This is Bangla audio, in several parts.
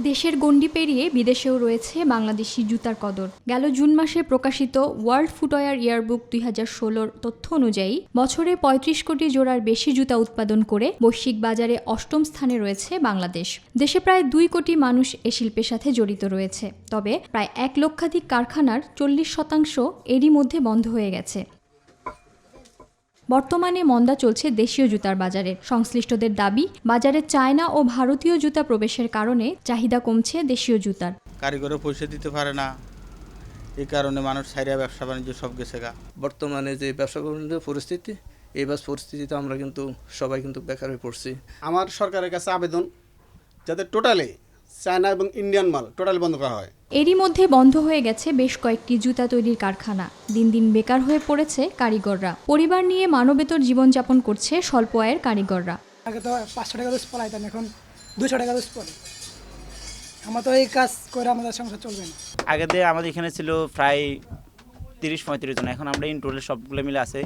দেশের গণ্ডি পেরিয়ে বিদেশেও রয়েছে বাংলাদেশি জুতার কদর। গেল জুন মাসে প্রকাশিত ওয়ার্ল্ড ফুটওয়্যার ইয়ারবুক দুই হাজার ষোলোর তথ্য অনুযায়ী, বছরে পঁয়ত্রিশ কোটি জোড়ার বেশি জুতা উৎপাদন করে বৈশ্বিক বাজারে অষ্টম স্থানে রয়েছে বাংলাদেশ। দেশে প্রায় দুই কোটি মানুষ এ শিল্পের সাথে জড়িত রয়েছে। তবে প্রায় এক লক্ষাধিক কারখানার চল্লিশ শতাংশ এরই মধ্যে বন্ধ হয়ে গেছে। বর্তমানে মন্দা চলছে দেশীয় জুতার বাজারে। সংশ্লিষ্টদের দাবি বাজারে চায়না ও ভারতীয় জুতা প্রবেশের কারণে চাহিদা কমছে দেশীয় জুতার। কারিগরও পয়সা দিতে পারে না। এই কারণে মানুষ সাইরা ব্যবসা বাণিজ্য সব গেছে গা। বর্তমানে যে ব্যবসা বাণিজ্যের পরিস্থিতি এই বাস পরিস্থিতিতে আমরা কিন্তু সবাই কিন্তু বেকার হয়ে পড়ছি। আমার সরকারের কাছে আবেদন যাতে টোটালি চায়না এবং ইন্ডিয়ান মাল টোটালি বন্ধ করা হয়। এরই মধ্যে বন্ধ হয়ে গেছে বেশ কয়েকটি জুতা তৈরির কারখানা। দিন দিন বেকার হয়ে পড়েছে কারিগররা। পরিবার নিয়ে মানবেতর জীবনযাপন করছে স্বল্প আয়ের কারিগররা। আগে তো পাঁচশো টাকা রোজ পড়াইতাম এখন দুশো টাকা রোজ পড়ে। আমার তো এই কাজ করে আমাদের সংসার চলবে না। আগে দিয়ে আমাদের এখানে ছিল প্রায় তিরিশ পঁয়ত্রিশ জন এখন আমরা ইন টোটাল সবগুলো মিলে আছে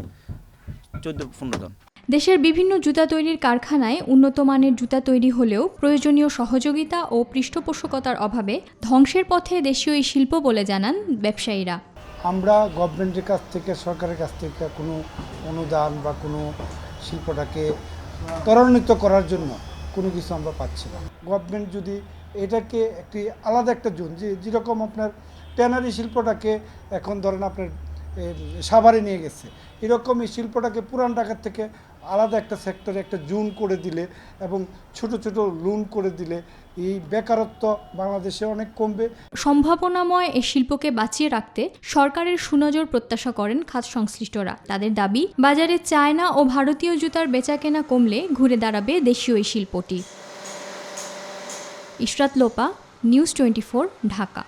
চোদ্দ পনেরো জন। দেশের বিভিন্ন জুতা তৈরির কারখানায় উন্নত মানের জুতা তৈরি হলেও প্রয়োজনীয় সহযোগিতা ও পৃষ্ঠপোষকতার অভাবে ধ্বংসের পথে দেশীয় এই শিল্প বলে জানান ব্যবসায়ীরা। আমরা গভর্নমেন্টের কাছ থেকে, সরকারের কাছ থেকে কোনো অনুদান বা কোনো শিল্পটাকে ত্বরান্বিত করার জন্য কোনো কিছু আমরা পাচ্ছি না। গভর্নমেন্ট যদি এটাকে একটি আলাদা একটা জোন, যে যেরকম আপনার ট্যানারি শিল্পটাকে এখন ধরেন আপনার সাভারে নিয়ে গেছে। এরকম এই শিল্পটাকে পুরান ঢাকার থেকে আলাদা একটা সেক্টরে একটা জুন করে দিলে এবং ছোট ছোট লোন করে দিলে এই বেকারত্ব বাংলাদেশে অনেক কমবে। সম্ভাবনাময় এই শিল্পকে বাঁচিয়ে রাখতে সরকারের সুনজর প্রত্যাশা করেন খাত সংশ্লিষ্টরা। তাদের দাবি, বাজারে চায়না ও ভারতীয় জুতার বেচাকেনা কমলে ঘুরে দাঁড়াবে দেশীয় এই শিল্পটি। Ishrat Lopa news twenty Dhaka.